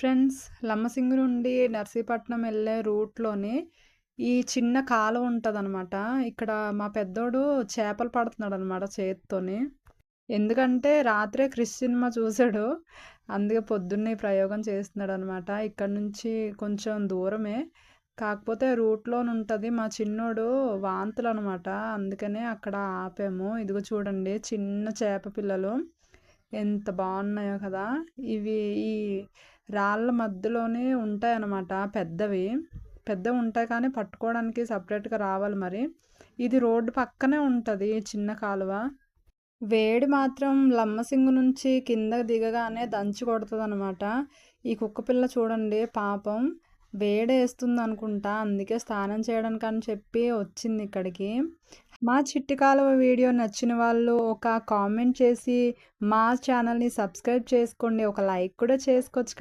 Friends Lambasingi నుండి నర్సీపట్నం వెళ్ళే రూట్లోని ఈ చిన్న కాలువ ఉంటుందన్నమాట. ఇక్కడ మా పెద్దోడు చేపలు పడుతున్నాడు అనమాట చేతితోనే. ఎందుకంటే రాత్రే క్రిష్ సినిమా చూశాడు. అందుకే పొద్దున్నే ప్రయోగం చేస్తున్నాడు అనమాట ఇక్కడ నుంచి కొంచెం దూరమే. కాకపోతే రూట్లోనే ఉంటుంది మా చిన్నోడు వాంతులు అనమాట అందుకనే అక్కడ ఆపాము. ఇదిగో చూడండి చిన్న చేప పిల్లలు. ఎంత బాగున్నాయో కదా. ఇవి ఈ రాళ్ళ మధ్యలోనే ఉంటాయన్నమాట పెద్దవి. పెద్దవి ఉంటాయి కానీ పట్టుకోవడానికి సపరేట్గా రావాలి మరి. ఇది రోడ్డు పక్కనే ఉంటుంది చిన్న కాలువ. వేడి మాత్రం లమ్మసింగు నుంచి కింద దిగగానే దంచి కొడుతుంది అనమాట ఈ కుక్క పిల్ల చూడండి పాపం వేడేస్తుంది అనుకుంటా అందుకే స్నానం చేయడానికి అని చెప్పి వచ్చింది ఇక్కడికి. మా చిట్టి కాలువ వీడియో నచ్చిన వాళ్ళు ఒక కామెంట్ చేసి మా ఛానల్ని సబ్స్క్రైబ్ చేసుకోండి. ఒక లైక్ కూడా చేసుకోవచ్చు కదా.